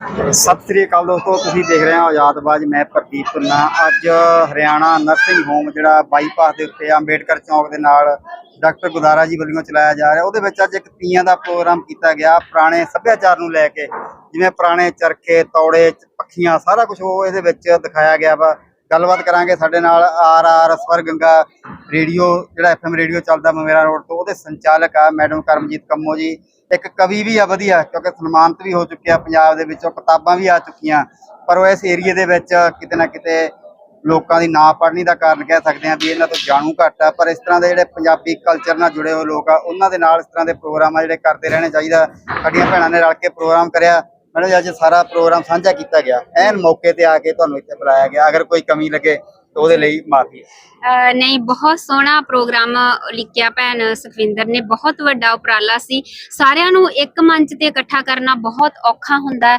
ਸਤਿ ਸ੍ਰੀ ਅਕਾਲ ਦੋਸਤੋ, ਤੁਸੀਂ ਦੇਖ ਰਹੇ ਹੋ ਆਜ਼ਾਦਬਾਜ਼, ਮੈਂ ਪ੍ਰਦੀਪ ਤੁੰਨਾ ਅੱਜ ਹਰਿਆਣਾ ਨਰਸਿੰਗ ਹੋਮ ਜਿਹੜਾ ਬਾਈਪਾਸ ਦੇ ਉੱਤੇ ਅੰਬੇਡਕਰ ਚੌਂਕ ਦੇ ਨਾਲ ਡਾਕਟਰ ਗੁਦਾਰਾ ਜੀ ਵੱਲੋਂ ਚਲਾਇਆ ਜਾ ਰਿਹਾ। ਉਹਦੇ ਵਿੱਚ ਅੱਜ ਇੱਕ ਤੀਆਂ ਦਾ ਪ੍ਰੋਗਰਾਮ ਕੀਤਾ ਗਿਆ, ਪੁਰਾਣੇ ਸੱਭਿਆਚਾਰ ਨੂੰ ਲੈ ਕੇ। ਜਿਵੇਂ ਪੁਰਾਣੇ ਚਰਖੇ, ਤੌੜੇ, ਪੱਖੀਆਂ, ਸਾਰਾ ਕੁਝ ਉਹ ਇਹਦੇ ਵਿੱਚ ਦਿਖਾਇਆ ਗਿਆ ਵਾ। ਗੱਲਬਾਤ ਕਰਾਂਗੇ ਸਾਡੇ ਨਾਲ R R Swar Ganga radio, ਜਿਹੜਾ ਐਫਐਮ ਰੇਡੀਓ ਚੱਲਦਾ ਮਵੇਰਾ ਰੋਡ ਤੋਂ। ਉਹਦੇ ਸੰਚਾਲਕ ਆ ਮੈਡਮ ਕਰਮਜੀਤ ਕੰਮੋ ਜੀ। ਇੱਕ ਕਵੀ ਵੀ ਆ ਵਧੀਆ, ਕਿਉਂਕਿ ਸਨਮਾਨਿਤ ਵੀ ਹੋ ਚੁੱਕਿਆ ਪੰਜਾਬ ਦੇ ਵਿੱਚੋਂ, ਕਿਤਾਬਾਂ ਵੀ ਆ ਚੁੱਕੀਆਂ। ਪਰ ਉਹ ਇਸ ਏਰੀਏ ਦੇ ਵਿੱਚ ਕਿਤੇ ਨਾ ਕਿਤੇ ਲੋਕਾਂ ਦੀ ਨਾ ਪੜ੍ਹਨੀ ਦਾ ਕਾਰਨ ਕਹਿ ਸਕਦੇ ਆ ਵੀ ਇਹਨਾਂ ਤੋਂ ਜਾਣੂ ਘੱਟ ਆ। ਪਰ ਇਸ ਤਰ੍ਹਾਂ ਦੇ ਜਿਹੜੇ ਪੰਜਾਬੀ ਕਲਚਰ ਨਾਲ ਜੁੜੇ ਹੋਏ ਲੋਕ ਆ, ਉਹਨਾਂ ਦੇ ਨਾਲ ਇਸ ਤਰ੍ਹਾਂ ਦੇ ਪ੍ਰੋਗਰਾਮ ਆ ਜਿਹੜੇ ਕਰਦੇ ਰਹਿਣੇ ਚਾਹੀਦਾ। ਸਾਡੀਆਂ ਭੈਣਾਂ ਨੇ ਰਲ ਕੇ ਪ੍ਰੋਗਰਾਮ ਕਰਿਆ। ਮੈਡਮ ਜੀ ਅੱਜ ਸਾਰਾ ਪ੍ਰੋਗਰਾਮ ਸਾਂਝਾ ਕੀਤਾ ਗਿਆ। ਐਨ ਮੌਕੇ ਤੇ ਆ ਕੇ ਤੁਹਾਨੂੰ ਇੱਥੇ ਬੁਲਾਇਆ ਗਿਆ। ਅਗਰ ਕੋਈ ਕਮੀ ਲੱਗੇ ਤਾਂ ਉਹਦੇ ਲਈ ਮਾਫੀ ਅਹ ਨਹੀਂ, ਬਹੁਤ ਸੋਹਣਾ ਪ੍ਰੋਗਰਾਮ ਲਿਖਿਆ ਭੈਣ ਸੁਖਵਿੰਦਰ ਨੇ। ਬਹੁਤ ਵੱਡਾ ਉਪਰਾਲਾ ਸੀ। ਸਾਰਿਆਂ ਨੂੰ ਇੱਕ ਮੰਚ ਤੇ ਇਕੱਠਾ ਕਰਨਾ ਬਹੁਤ ਔਖਾ ਹੁੰਦਾ ਹੈ।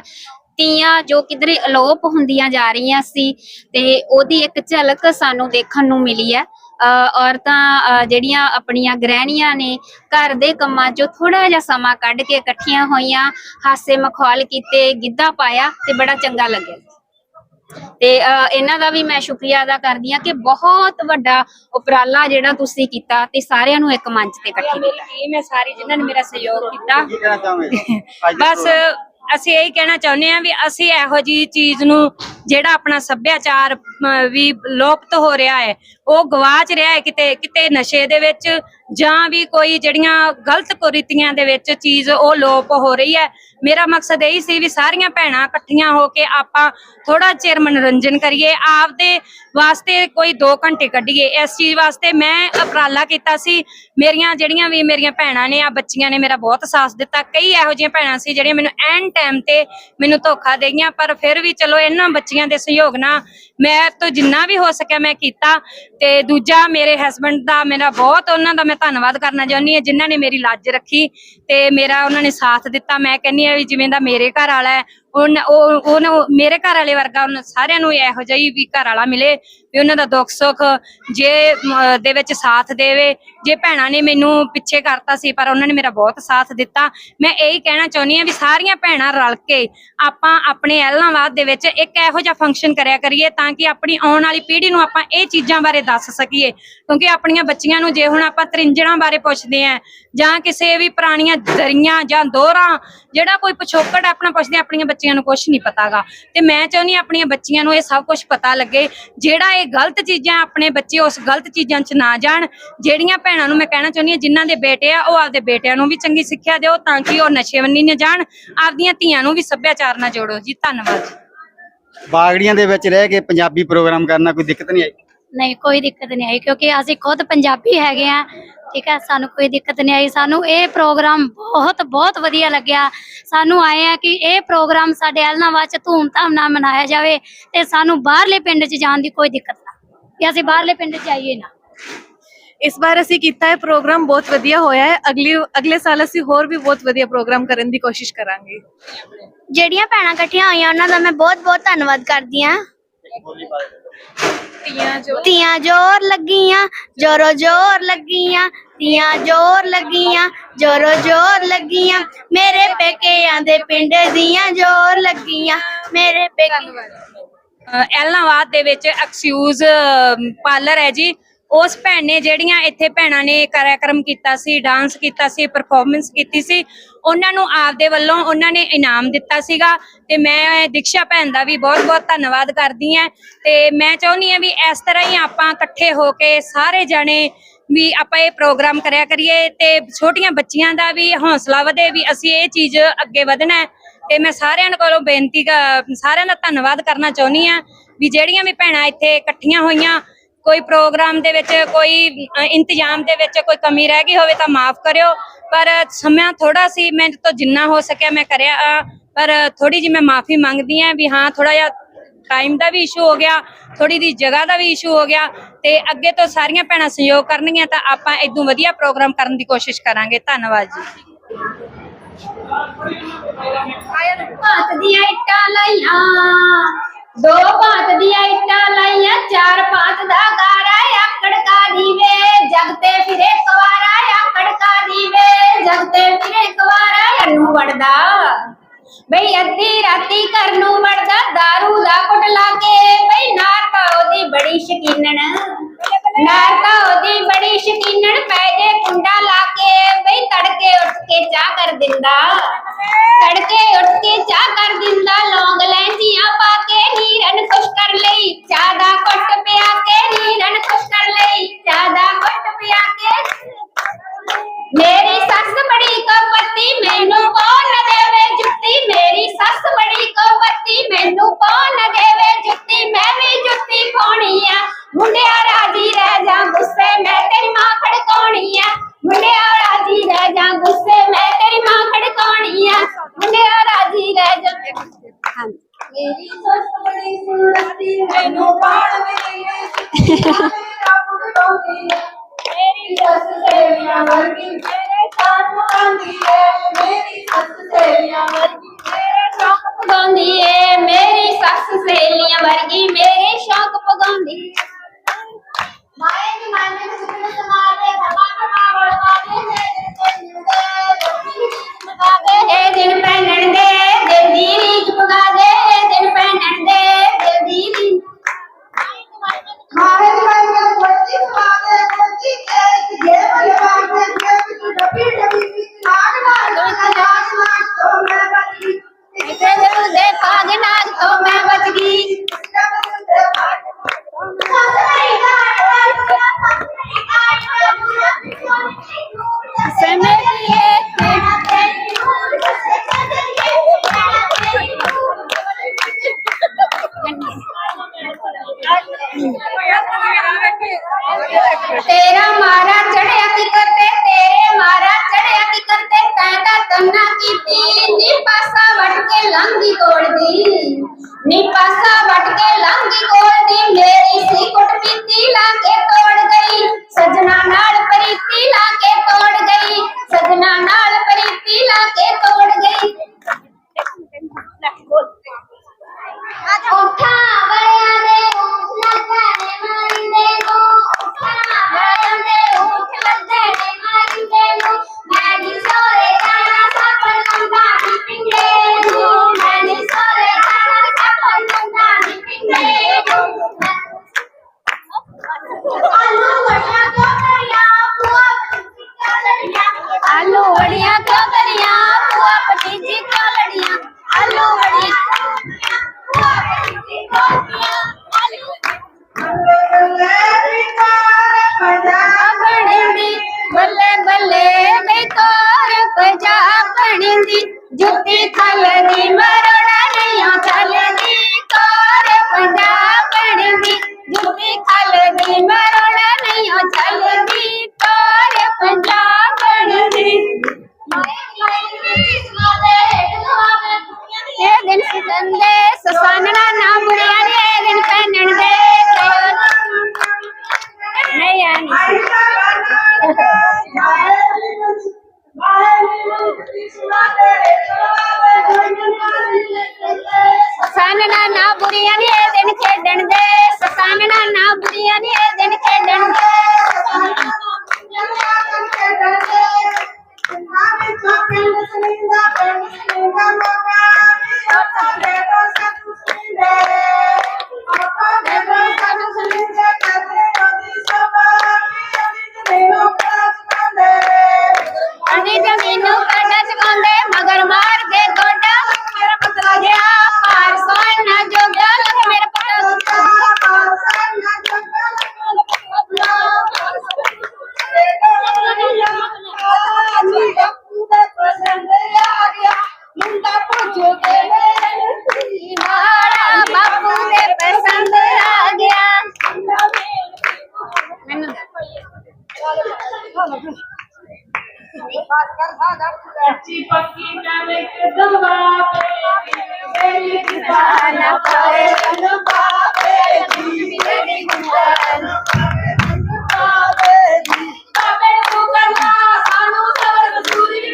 ਤੀਆਂ ਜੋ ਕਿਧਰੇ ਅਲੋਪ ਹੁੰਦੀਆਂ ਜਾ ਰਹੀਆਂ ਸੀ ਤੇ ਉਹਦੀ ਇੱਕ ਝਲਕ ਸਾਨੂੰ ਦੇਖਣ ਨੂੰ ਮਿਲੀ ਹੈ। ਅਹ ਔਰਤਾਂ, ਅਹ ਜਿਹੜੀਆਂ ਆਪਣੀਆਂ ਗ੍ਰਹਿਣੀਆਂ ਨੇ ਘਰ ਦੇ ਕੰਮਾਂ 'ਚੋਂ ਥੋੜਾ ਜਿਹਾ ਸਮਾਂ ਕੱਢ ਕੇ ਇਕੱਠੀਆਂ ਹੋਈਆਂ, ਹਾਸੇ ਮਖੌਲ ਕੀਤੇ, ਗਿੱਧਾ ਪਾਇਆ ਤੇ ਬੜਾ ਚੰਗਾ ਲੱਗਿਆ। ਤੇ ਇਹਨਾਂ ਦਾ ਵੀ ਮੈਂ ਸ਼ੁਕਰੀਆ ਅਦਾ ਕਰਦੀ ਹਾਂ ਕਿ ਬਹੁਤ ਵੱਡਾ ਉਪਰਾਲਾ ਜਿਹੜਾ ਤੁਸੀਂ ਕੀਤਾ ਤੇ ਸਾਰਿਆਂ ਨੂੰ ਇੱਕ ਮੰਚ ਤੇ ਇਕੱਠੇ ਮੇਰੀ ਕੀਤਾ ਟੀਮ ਹੈ ਸਾਰੀ ਜਿਨ੍ਹਾਂ ਨੇ ਮੇਰਾ ਸਹਿਯੋਗ ਕੀਤਾ। ਬਸ ਅਸੀਂ ਇਹੀ ਕਹਿਣਾ ਚਾਹੁੰਦੇ ਹਾਂ ਵੀ ਅਸੀਂ ਇਹੋ ਜੀ ਚੀਜ਼ ਨੂੰ ਜਿਹੜਾ ਆਪਣਾ ਸੱਭਿਆਚਾਰ ਵੀ ਲੋਪਤ ਹੋ ਰਿਹਾ ਹੈ, ਉਹ ਗਵਾਚ ਰਿਹਾ ਹੈ ਕਿਤੇ ਕਿਤੇ ਨਸ਼ੇ ਦੇ ਵਿੱਚ ਜਾਂ ਵੀ ਕੋਈ ਜਿਹੜੀਆਂ ਗਲਤ ਕੁਰੀਤੀਆਂ ਦੇ ਵਿੱਚ ਚੀਜ਼ ਉਹ ਲੋਪ ਹੋ ਰਹੀ ਹੈ। ਮੇਰਾ ਮਕਸਦ ਇਹੀ ਸੀ ਵੀ ਸਾਰੀਆਂ ਭੈਣਾਂ ਇਕੱਠੀਆਂ ਹੋ ਕੇ ਆਪਾਂ ਥੋੜਾ ਚਿਰ ਮਨੋਰੰਜਨ ਕਰੀਏ, ਆਪਦੇ ਵਾਸਤੇ ਕੋਈ 2 ਘੰਟੇ ਕੱਢੀਏ। ਇਸ ਚੀਜ਼ ਵਾਸਤੇ ਮੈਂ ਉਪਰਾਲਾ ਕੀਤਾ ਸੀ। ਮੇਰੀਆਂ ਜਿਹੜੀਆਂ ਵੀ ਮੇਰੀਆਂ ਭੈਣਾਂ ਨੇ ਆ ਬੱਚੀਆਂ ਨੇ ਮੇਰਾ ਬਹੁਤ ਸਾਥ ਦਿੱਤਾ। ਕਈ ਇਹੋ ਜਿਹੀਆਂ ਭੈਣਾਂ ਸੀ ਜਿਹੜੀਆਂ ਮੈਨੂੰ ਐਨ ਟਾਈਮ ਤੇ ਮੈਨੂੰ ਧੋਖਾ ਦੇ ਗਈਆਂ, ਪਰ ਫਿਰ ਵੀ ਚਲੋ ਇਹਨਾਂ ਬੱਚੀਆਂ ਦੇ ਸਹਿਯੋਗ ਨਾਲ ਮੈਂ ਤੋਂ ਜਿੰਨਾ ਵੀ ਹੋ ਸਕਿਆ ਮੈਂ ਕੀਤਾ ਤੇ ਦੂਜਾ ਮੇਰੇ ਹਸਬੰਡ ਦਾ ਮੇਰਾ ਬਹੁਤ ਉਹਨਾਂ ਦਾ ਮੈਂ ਧੰਨਵਾਦ ਕਰਨਾ ਚਾਹੁੰਦੀ ਹਾਂ, ਜਿਨ੍ਹਾਂ ਨੇ ਮੇਰੀ ਲੱਜ ਰੱਖੀ ਤੇ ਮੇਰਾ ਉਹਨਾਂ ਨੇ ਸਾਥ ਦਿੱਤਾ। ਮੈਂ ਕਹਿੰਨੀ ਆ ਵੀ ਜਿਵੇਂ ਦਾ ਮੇਰੇ ਘਰ ਵਾਲਾ ਹੈ ਉਹਨ ਉਹ ਉਹਨੂੰ ਮੇਰੇ ਘਰ ਵਾਲੇ ਵਰਗਾ ਉਹਨਾਂ ਸਾਰਿਆਂ ਨੂੰ ਇਹੋ ਜਿਹਾ ਹੀ ਵੀ ਘਰ ਵਾਲਾ ਮਿਲੇ ਵੀ ਉਹਨਾਂ ਦਾ ਦੁੱਖ ਸੁੱਖ ਜੇ ਦੇ ਵਿੱਚ ਸਾਥ ਦੇਵੇ। ਜੇ ਭੈਣਾਂ ਨੇ ਮੈਨੂੰ ਪਿੱਛੇ ਕਰਤਾ ਸੀ ਪਰ ਉਹਨਾਂ ਨੇ ਮੇਰਾ ਬਹੁਤ ਸਾਥ ਦਿੱਤਾ। ਮੈਂ ਇਹੀ ਕਹਿਣਾ ਚਾਹੁੰਦੀ ਹਾਂ ਵੀ ਸਾਰੀਆਂ ਭੈਣਾਂ ਰਲ ਕੇ ਆਪਾਂ ਆਪਣੇ ਐਲਾਨਾਬਾਦ ਦੇ ਵਿੱਚ ਇੱਕ ਇਹੋ ਜਿਹਾ ਫੰਕਸ਼ਨ ਕਰਿਆ ਕਰੀਏ ਤਾਂ ਕਿ ਆਪਣੀ ਆਉਣ ਵਾਲੀ ਪੀੜ੍ਹੀ ਨੂੰ ਆਪਾਂ ਇਹ ਚੀਜ਼ਾਂ ਬਾਰੇ ਦੱਸ ਸਕੀਏ। ਕਿਉਂਕਿ ਆਪਣੀਆਂ ਬੱਚੀਆਂ ਨੂੰ ਜੇ ਹੁਣ ਆਪਾਂ ਤਰਿੰਜਣਾਂ ਬਾਰੇ ਪੁੱਛਦੇ ਆਂ ਜਾਂ ਕਿਸੇ ਵੀ ਪੁਰਾਣੀਆਂ ਦਰੀਆਂ ਜਾਂ ਦੋਹਰਾਂ ਜਿਹੜਾ ਕੋਈ ਪਿਛੋਕੜ ਆਪਣਾ ਪੁੱਛਦੇ ਹਾਂ, ਆਪਣੀਆਂ ਬੱਚੀਆਂ ਨੂੰ ਕੁਝ ਨਹੀਂ ਪਤਾਗਾ। ਤੇ ਮੈਂ ਚਾਹੁੰਦੀ ਆਪਣੀਆਂ ਬੱਚੀਆਂ ਨੂੰ ਇਹ ਸਭ ਕੁਝ ਪਤਾ ਲੱਗੇ, ਜਿਹੜਾ ਇਹ ਗਲਤ ਚੀਜ਼ਾਂ ਆਪਣੇ ਬੱਚੇ ਉਸ ਗਲਤ ਚੀਜ਼ਾਂ 'ਚ ਨਾ ਜਾਣ, ਜਿਹੜੀਆਂ ਭੈਣਾਂ ਨੂੰ ਮੈਂ ਕਹਿਣਾ ਚਾਹੁੰਦੀ ਹਾਂ ਜਿਨ੍ਹਾਂ ਦੇ ਬੇਟੇ ਆ, ਉਹ ਆਪਦੇ ਬੇਟਿਆਂ ਨੂੰ ਵੀ ਚੰਗੀ ਸਿੱਖਿਆ ਦਿਓ ਤਾਂ ਕਿ ਉਹ ਨਸ਼ੇ ਬੰਨੀ ਨਾ ਜਾਣ, ਆਪਦੀਆਂ ਧੀਆਂ ਨੂੰ ਵੀ ਸੱਭਿਆਚਾਰ ਨਾਲ ਜੋੜੋ ਜੀ, ਧੰਨਵਾਦ ਬਾਗੜੀਆਂ ਦੇ ਵਿੱਚ ਰਹਿ ਕੇ ਪੰਜਾਬੀ ਪ੍ਰੋਗਰਾਮ ਕਰਨਾ ਕੋਈ ਦਿੱਕਤ ਨਹੀਂ ਆਈ? ਨਹੀਂ ਕੋਈ ਦਿੱਕਤ ਨਹੀਂ ਆਈ ਕਿਉਂਕਿ ਅਸੀਂ ਖੁਦ ਪੰਜਾਬੀ ਹੈਗੇ ਆ ਠੀਕ ਹੈ ਸਾਨੂੰ ਕੋਈ ਦਿੱਕਤ ਨਹੀਂ ਆਈ। ਸਾਨੂੰ ਇਹ ਪ੍ਰੋਗਰਾਮ ਬਹੁਤ ਬਹੁਤ ਵਧੀਆ ਲੱਗਿਆ। ਸਾਨੂੰ ਆਏ ਆ ਕਿ ਇਹ ਪ੍ਰੋਗਰਾਮ ਸਾਡੇ ਐਲਨਾਬਾਦ ਚ ਧੂਮਧਾਮ ਨਾਲ ਮਨਾਇਆ ਜਾਵੇ ਤੇ ਸਾਨੂੰ ਬਾਹਰਲੇ ਪਿੰਡ ਚ ਜਾਣ ਦੀ ਕੋਈ ਦਿੱਕਤ ਨਾ ਕਿ ਅਸੀਂ ਬਾਹਰਲੇ ਪਿੰਡ ਚ ਜਾਈਏ ਨਾ। ਇਸ ਵਾਰ ਅਸੀਂ ਕੀਤਾ ਹੈ ਪ੍ਰੋਗਰਾਮ ਬਹੁਤ ਵਧੀਆ ਹੋਇਆ ਹੈ। ਅਗਲੀ ਅਗਲੇ ਸਾਲ ਅਸੀਂ ਹੋਰ ਵੀ ਬਹੁਤ ਵਧੀਆ ਪ੍ਰੋਗਰਾਮ ਕਰਨ ਦੀ ਕੋਸ਼ਿਸ਼ ਕਰਾਂਗੇ। ਜਿਹੜੀਆਂ ਭੈਣਾਂ ਇਕੱਠੀਆਂ ਹੋਈਆਂ ਉਹਨਾਂ ਦਾ ਮੈਂ ਬਹੁਤ ਬਹੁਤ ਧੰਨਵਾਦ ਕਰਦੀ ਆ ਤੀਆਂ ਜੋਰ ਲੱਗੀਆਂ ਜੋਰੋ ਜੋਰ ਲੱਗੀਆਂ ਤੀਆਂ ਜੋਰ ਲੱਗੀਆਂ ਜੋਰੋ ਜੋਰ ਲੱਗੀਆਂ। ਮੇਰੇ ਪੇਕਿਆਂ ਦੇ ਪਿੰਡ ਦੀਆਂ ਜੋਰ ਲੱਗੀਆਂ ਮੇਰੇ ਪੇਕੇ ਅਹ ਐਲਨਾਬਾਦ ਦੇ ਵਿੱਚ ਐਕਸਕਿਊਜ਼ ਪਾਰਲਰ ਹੈ ਜੀ। ਉਸ ਭੈਣ ਨੇ ਜਿਹੜੀਆਂ ਇੱਥੇ ਭੈਣਾਂ ਨੇ ਕਾਰਿਆਕਰਮ ਕੀਤਾ ਸੀ ਡਾਂਸ ਕੀਤਾ ਸੀ ਪਰਫਾਰਮੈਂਸ ਕੀਤੀ ਸੀ, ਉਹਨਾਂ ਨੂੰ ਆਪਦੇ ਵੱਲੋਂ ਉਹਨਾਂ ਨੇ ਇਨਾਮ ਦਿੱਤਾ ਸੀਗਾ ਤੇ ਮੈਂ ਦੀਕਸ਼ਾ ਭੈਣ ਦਾ ਵੀ ਬਹੁਤ-ਬਹੁਤ ਧੰਨਵਾਦ ਕਰਦੀ ਹਾਂ ਤੇ ਮੈਂ ਚਾਹੁੰਦੀ ਹਾਂ ਵੀ ਇਸ ਤਰ੍ਹਾਂ ਹੀ ਆਪਾਂ ਇਕੱਠੇ ਹੋ ਕੇ ਸਾਰੇ ਜਣੇ ਵੀ ਆਪਾਂ ਇਹ ਪ੍ਰੋਗਰਾਮ ਕਰਿਆ ਕਰੀਏ ਤੇ ਛੋਟੀਆਂ ਬੱਚੀਆਂ ਦਾ ਵੀ ਹੌਸਲਾ ਵਧੇ ਵੀ ਅਸੀਂ ਇਹ ਚੀਜ਼ ਅੱਗੇ ਵਧਣਾ ਹੈ ਤੇ ਮੈਂ ਸਾਰਿਆਂ ਕੋਲੋਂ ਬੇਨਤੀ ਕ- ਸਾਰਿਆਂ ਦਾ ਧੰਨਵਾਦ ਕਰਨਾ ਚਾਹੁੰਦੀ ਆ ਵੀ ਜਿਹੜੀਆਂ ਵੀ ਭੈਣਾਂ ਇੱਥੇ ਇਕੱਠੀਆਂ ਹੋਈਆਂ ਕੋਈ ਪ੍ਰੋਗਰਾਮ ਦੇ ਵਿੱਚ ਕੋਈ ਇੰਤਜ਼ਾਮ ਦੇ ਵਿੱਚ ਕੋਈ ਕਮੀ ਰਹਿ ਗਈ ਹੋਵੇ ਤਾਂ ਮਾਫ ਕਰਿਓ। ਪਰ ਸਮਾਂ ਥੋੜਾ ਸੀ, ਮੈਂ ਤੋਂ ਜਿੰਨਾ ਹੋ ਸਕਿਆ ਮੈਂ ਕਰਿਆ ਪਰ ਥੋੜੀ ਜਿਹੀ ਮੈਂ ਮਾਫੀ ਮੰਗਦੀ ਆ ਵੀ ਹਾਂ ਥੋੜਾ ਜਿਹਾ ਟਾਈਮ ਦਾ ਵੀ ਇਸ਼ੂ ਹੋ ਗਿਆ ਥੋੜੀ ਦੀ ਜਗ੍ਹਾ ਦਾ ਵੀ ਇਸ਼ੂ ਹੋ ਗਿਆ ਤੇ ਅੱਗੇ ਤੋਂ ਸਾਰੀਆਂ ਭੈਣਾਂ ਸਹਿਯੋਗ ਕਰਨਗੀਆਂ ਤਾਂ ਆਪਾਂ ਇਦੋਂ ਵਧੀਆ ਪ੍ਰੋਗਰਾਮ ਕਰਨ ਦੀ ਕੋਸ਼ਿਸ਼ ਕਰਾਂਗੇ। ਧੰਨਵਾਦ ਜੀ। ਭਾਤ ਦੀਆਂ ਇੱਟਾਂ ਲਾਈਆਂ। ਦੋ ਭਾਂਤ ਦੀਆਂ ਇੱਟਾਂ ਲਾਈਆਂ, ਚਾਰ ਭਾਂਤ ਦਾ ਗਾਰਾ ਆਕੜ ਕਾ ਦੀਵੇ ਜਗ ਫਿਰੇ ਕੁਵਾਰਾ ਆਕੜ ਕਾ ਦੀਵੇ ਜਗ ਤੇ ਫਿਰੇ ਕੁਵਾਰਾ ਨੂੰ ਵੜਦਾ ਬਈ ਅੱਧੀ ਰਾਤੀ ਘਰ ਨੂੰ ਵੜਦਾ दारू ਦਾ ਕੁੱਟ ਲਾ ਕੇ। ਬਈ ਨਾਰ ਤਾਂ ਉਹਦੀ ਬੜੀ ਸ਼ਕੀਨਣ। ਨਾਰ ਤਾਂ ਉਹਦੀ ਬੜੀ ਸ਼ਕੀਨਣ, ਪੈ ਜੇ ਕੁੰਡਾ ਲਾ ਕੇ। ਬਈ ਤੜਕੇ ਉੱਠ ਕੇ ਚਾਹ ਕਰ ਦਿੰਦਾ। ਤੜਕੇ ਉੱਠ ਕੇ ਚਾਹ ਕਰ ਦਿੰਦਾ। ਲੌਂਗ ਲੈਂਦੀਆਂ ਪਾ ਕੇ ਨੀਰਨ ਖੁਸ਼ ਕਰ ਲਈ। ਚਾਹ ਦਾ ਘੁੱਟ ਪਿਆ ਕੇ ਨੀਰਨ ਖੁਸ਼ ਕਰ ਲਈ। ਚਾਹ ਦਾ ਘੁੱਟ ਪਿਆ ਕੇ। ਮੇਰੀ ਸੱਸ ਬੜੀ ਕਪੱਤੀ, ਮੈਨੂੰ ਕੌਣ ਨਾ ਦੇਵੇ ਜੁੱਤੀ ਮੇਰੀ ਸੱਸ ਬੜੀ ਕਪੱਤੀ ਮੈਨੂੰ ਕੌਣ ਦੇਵੇ ਜੁੱਤੀ? ਮੈਂ ਵੀ ਜੁੱਤੀ ਪਾਉਣੀ ਆ। ਮੁੰਡਿਆ ਰਾਜੀ ਰਹਿ ਜਾ ਗੁੱਸੇ, ਮੈਂ ਤੇਰੀ ਮਾਂ ਖੜਕਾਉਣੀ ਆ। ਮੁੰਡਿਆ ਰਾਜੀ ਰਹਿ ਜਾ ਗੁੱਸੇ, ਮੈਂ ਤੇਰੀ ਮਾਂ ਖੜਕਾਉਣੀ ਆ। ਮੁੰਡਿਆ ਰਾਜੀ ਰਹਿ ਜਾ। ਹਾਂਜੀ। ਮੇਰੀ ਸੱਸ ਬੜੀ ਸੁਣਦੀ, ਮੈਨੂੰ ਕੌਣ ਮੇਰੀ ਸੱਸ ਸੇਵੀਆਂ ਵਰਗੀ E... ਸਸਾਨਣਾ ਨਾ ਬੁਰੀਆਂ ਨੇ ਇਹ ਦਿਨ ਖੇਡਣ ਦੇ। ਸਸਾਨਣਾ ਨਾ ਬੁਰੀਆਂ ਨੇ ਇਹ ਦਿਨ ਖੇਡਣ ਅਨੀ ਜ਼ਮੀਨੋਂ ਕਾਡਾ ਚਕਾਉਂਦੇ ਮਗਰ ਮਾਰ ਦੇ ਗੋਡਾ ਮੇਰਾ ਪਤਲਾ ਜਿਹਾ ਪਾਰ ਸੋਣ ਨਾ ਜੋਗਾ ਲੱਗ ਮੇਰਾ ਮਾਰਾ ਬਾਪੂ ਦੇ ਪਸੰਦ ਆ ਗਿਆ ਮੈਨੂੰ ਨਾ ਪਾਏ ਬਾਬੇ ਤੂੰ ਕਰਨਾ ਸਾਨੂੰ ਸਬਰ ਮਸੂਰੀ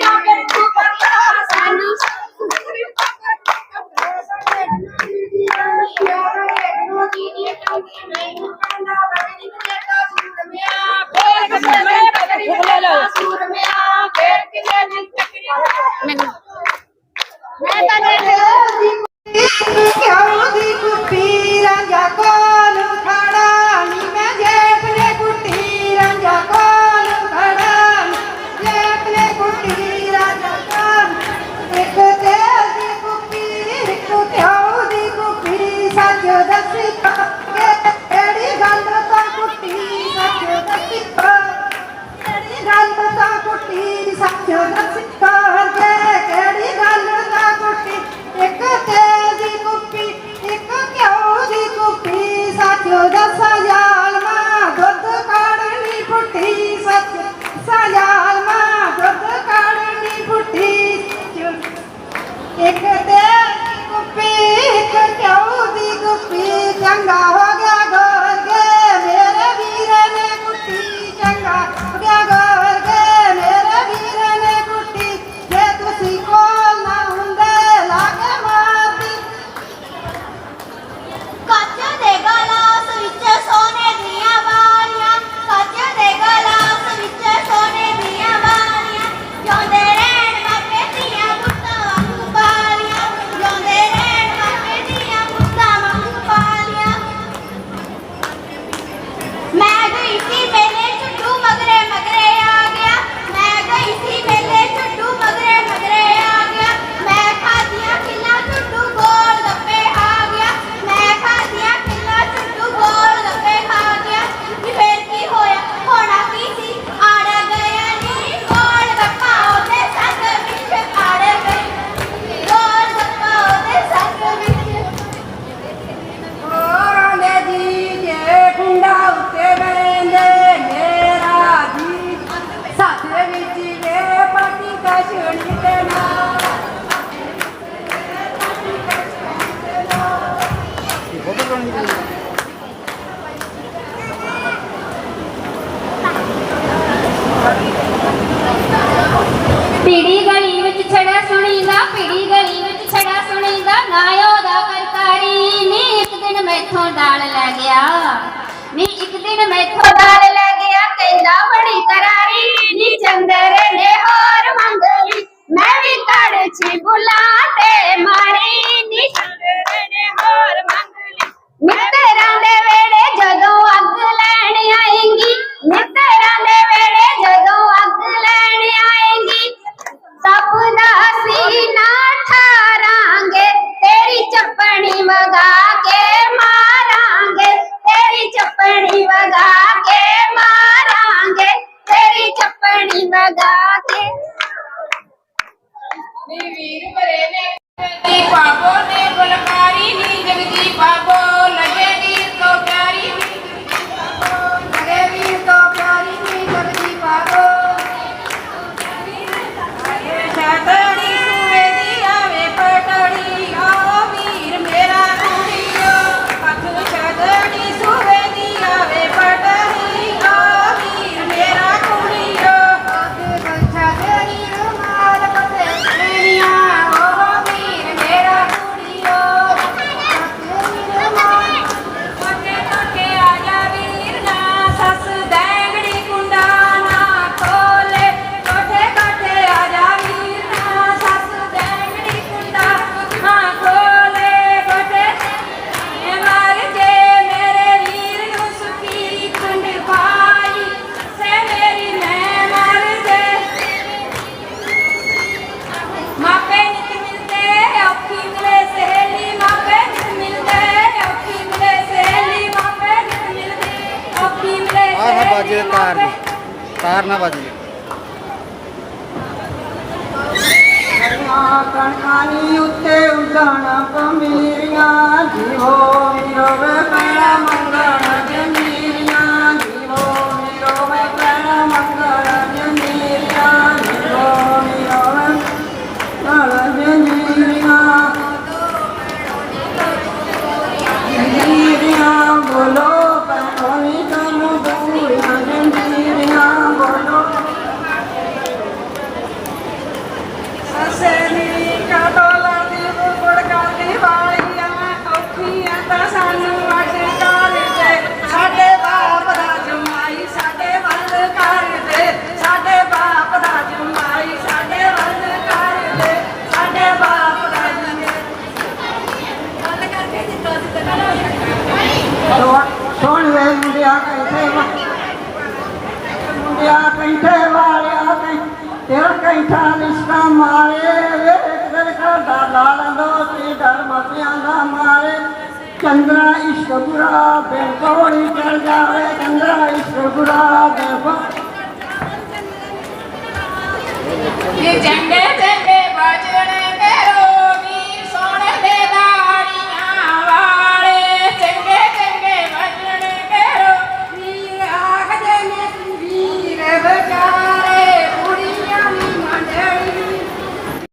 ਮੈਥੋਂ ਦਾਲ ਲੈ ਗਿਆ। ਨੀ, ਇੱਕ ਦਿਨ ਮੈਥੋਂ ਦਾਲ ਲੈ ਗਿਆ, ਕਹਿੰਦਾ ਬੜੀ ਕਰਾਰੀ ਨੀ ਚੰਦਰ ਨੇ ਹੋਰ ਮੰਗ ਮੈਂ ਵੀ ਕੜਛੀ ਬੁਲਾ ਤੇ ਮਾਰੀ, ਨੀ ਚੰਦਰ ਨੇ ਹੋਰ ਮੰਗ ਲਈ ਮਿੱਤਰਾਂ ਦੇ ਵੇੜੇ ਜਦੋਂ કણક મિલ્યા જીવો. चंद्रा ईश्वरा बेलपौरी चल जावे चंद्रा ईश्वरा बेलपौरी ये जेंडर